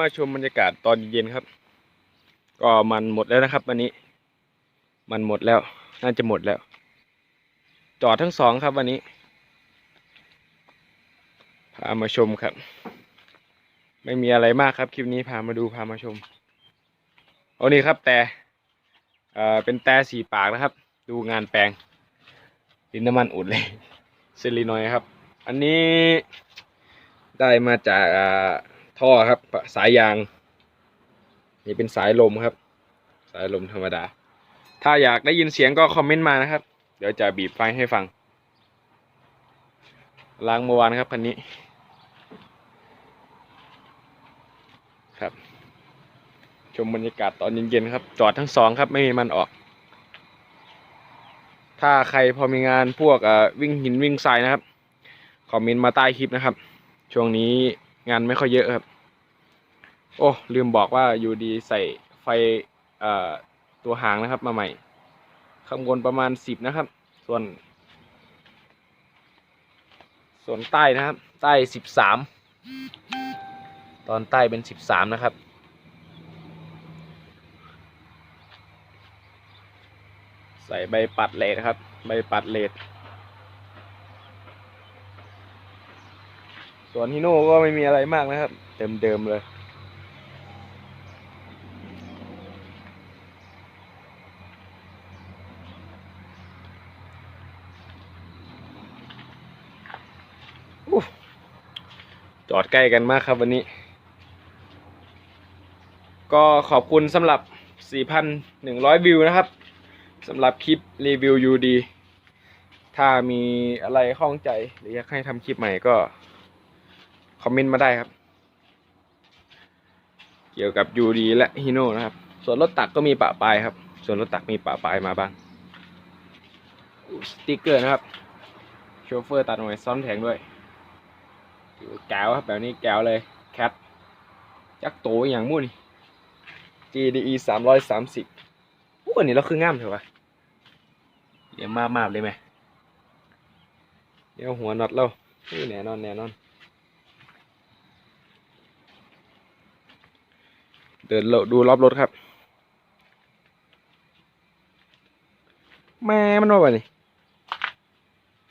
มาชมบรรยากาศตอนเย็นครับ ก็มันหมดแล้วนะครับวันนี้ มันหมดแล้ว น่าจะหมดแล้ว จอดทั้งสองครับวันนี้ พามาชมครับ ไม่มีอะไรมากครับคลิปนี้พามาดูพามาชมเอานี่ครับ แต่เอ่อเป็นแต่สีปากนะครับ ดูงานแปลงดินน้ำมันอุดเลยเซรีนอยครับ อันนี้ได้มาจากอ่า ท่อครับ สายยาง นี่เป็นสายลมครับ สายลมธรรมดา ถ้าอยากได้ยินเสียงก็คอมเมนต์มานะครับ เดี๋ยวจะบีบไฟให้ฟังล้างเมื่อวานครับคันนี้ ครับ ชมบรรยากาศตอนเย็นๆครับจอดทั้งสองครับ ไม่มีมันออก ถ้าใครพอมีงานพวกวิ่งหินวิ่งทรายนะครับคอมเมนต์มาใต้คลิปนะครับ ช่วงนี้งานไม่ค่อยเยอะครับ โอ้ ลืมบอกว่าอยู่ดีใส่ไฟตัวหางนะครับ มาใหม่ ข้างบนประมาณสิบนะครับ ส่วน ส่วนใต้นะครับ ใต้สิบสามตอนใต้เป็นสิบสามนะครับใส่ใบปัดเลดครับ ใบปัดเลดส่วนฮิโน่ก็ไม่มีอะไรมากนะครับ เดิมๆเลย อู้ จอดใกล้กันมากครับวันนี้ ก็ขอบคุณสำหรับ 4,100 วิวนะครับสำหรับคลิปรีวิว UD ถ้ามีอะไรข้องใจหรืออยากให้ทำคลิปใหม่ก็ คอมเมนต์มาได้ครับ เกี่ยวกับ UD และฮิโน่นะครับ ส่วนรถตักก็มีปะปลายครับ ส่วนรถตักมีปะปลายมาบ้างสติกเกอร์นะครับ โชเฟอร์ตัดหน่วยซ้อนแถงด้วย แก้วครับแบบนี้แก้วเลยแคทจักโตอย่างมุ่น GDE สามร้อยสามสิบอู้อันนี้เราคืองามเถอะวะเดี๋ยวมามาเลยไหมเดี๋ยวหัวน็อตเราอู้แน่นอนแน่นอน เดินเลาดูรอบรถครับ แม่มันว่าไงนี่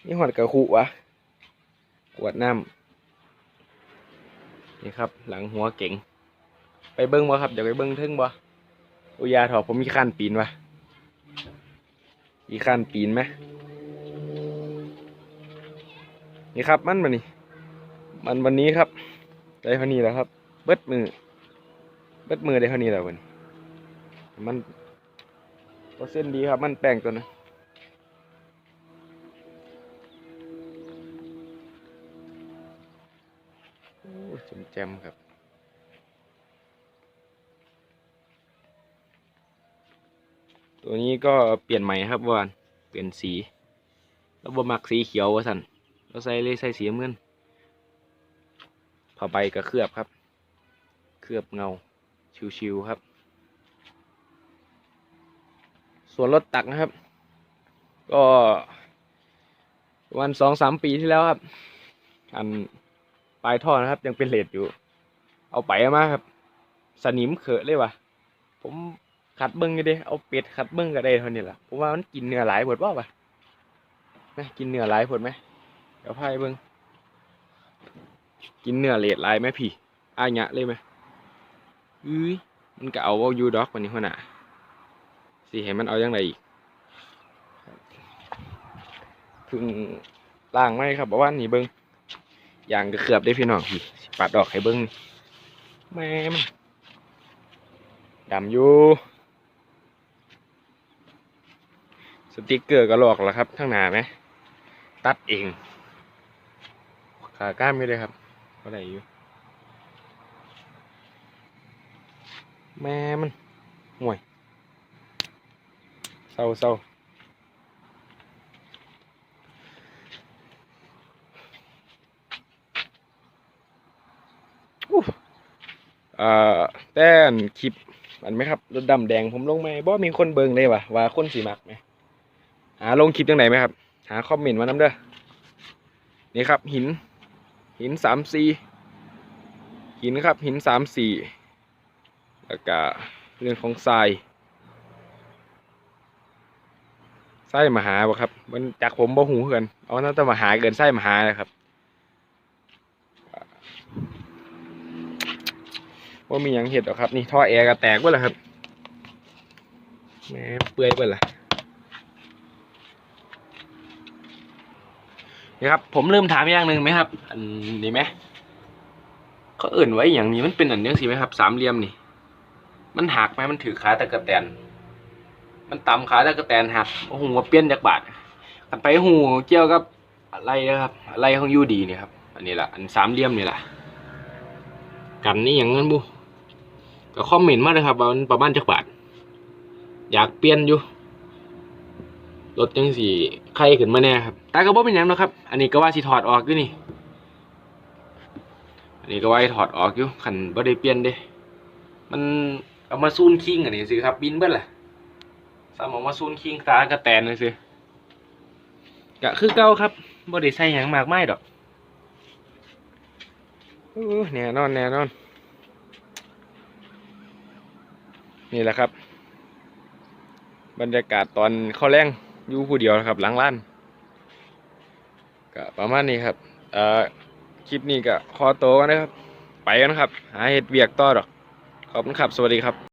นี่หอดกระคุวะ ขวดน้ำ นี่ครับ หลังหัวเก๋งไปเบิ้งบ่ครับเดี๋ยวไปเบิ้งทึ่งบ่อุยาถอผมมีขั้นปีนวะมีขั้นปีนไหมนี่ครับมันมานี่มันวันนี้ครับได้เท่านี้แล้วครับ เบิดมือ เบิดมือได้เท่านี้แล้ววันมันเปอร์เซ็นต์ดีครับ มันแป้งตัวนะ โอ้ยแจมครับ ตัวนี้ก็เปลี่ยนใหม่ครับวานเปลี่ยนสี แล้วบ่มักสีเขียววะสันเราใส่เลยใส่สีเงินผ้าใบก็เคลือบครับ เคลือบเงาชิวๆครับ ส่วนรถตักนะครับ ก็วันสองสามปีที่แล้วครับอัน ปลายท่อนะครับ ยังเป็นเลดอยู่ เอาไปมาครับ สนิมเขอะเลยวะผมขัดเบิ้งก็ได้เอาเป็ดขัดเบิ้งก็ได้เท่านี้แหละผมว่ามันกินเนื้อหลายผดว่าปะนะกินเนื้อหลายผดไหมเดี๋ยวพายเบิ้งกินเนื้อเลดหลายไหมพี่อายะเลยไหมอุ้ยมันก็เอาว่ายูด็อกวันนี้หัวหน้าสิให้มันเอายังไงอีกพึ่งล่างไหมครับบอกว่านี่เบิ้ง ย่างก็เขือบได้พี่น้องพี่สิปัดออกให้เบิ้งนี่แม่มันดำอยู่ สติกเกอร์ก็หลอกแล้วครับข้างหน้าไหม ตัดเอง ขากล้ามไม่ได้ครับก็ได้อยู่ แม่มันห่วยเศร้าเศร้าอู้ อ่าแต่นคลิปอันไหมครับรถดำแดงผมลงไหมบ่มีคนเบิงเลยวะว่าคนสีมักไหมหาลงคลิปจังไหนไหมครับ หาคอมเมนต์มาน้ำเด้อนี่ครับ หิน หินสามซีหินครับ หินสามสี่แล้วก็เรื่องของทรายไส้มาหาบ่ครับ มันจากผมบ่หูเกินเอาน่าจะมาหาเกินไส้มาหาเลยครับ ว่ามีหยังเห็ดหรอครับ นี่ท่อแอร์ก็แตกเบ่ละครับแหมเปื่อยเบ่ละนี่ครับ ผมลืมถามอย่างหนึ่งไหมครับ อันนี้ไหมเขาเอิ่นไว้อย่างนี้มันเป็นอันนี้สิไหมครับ สามเหลี่ยมนี่ มันหักไหมมันถือขาตะกะแตน มันตำขาตะกะแตนหักโอ้โหว่าเปลี่ยนจากบาทกันไปหูเกี่ยวกับอะไรนะครับอะไรของยูดีเนี่ยครับ อันนี้แหละอันสามเหลี่ยมนี่แหละกันนี่อย่างนั้นบุ ก็คอมเมนต์มาเลยครับว่ามันประมาณจักบาท อยากเปลี่ยนอยู่รถจังสีใครขึ้นมาแน่ครับแต่ก็บ่เป็นยังนะครับ อันนี้ก็ว่าสิถอดออกอยู่นี่ อันนี้ก็ว่าถอดออกอยู่ขันบ่ได้เปลี่ยนเด้มันเอามาซูนคิงอันนี้สิครับ บินเบิ้ลล่ะซ้ำเอามาซูนคิงตากระแตนเลยสิก็คือเก่าครับบ่ได้ใส่หยังมากไมายดอกอู้แน่นอนแน่นอน นี่แหละครับ บรรยากาศตอนเข้าแรงอยู่ผู้เดียวนะครับ หลังร้านก็ประมาณนี้ครับเอ่อคลิปนี้ก็ขอตัวกันนะครับ ไปกันครับ หาเห็ดเบียกต่อดอก ขอบคุณครับ สวัสดีครับ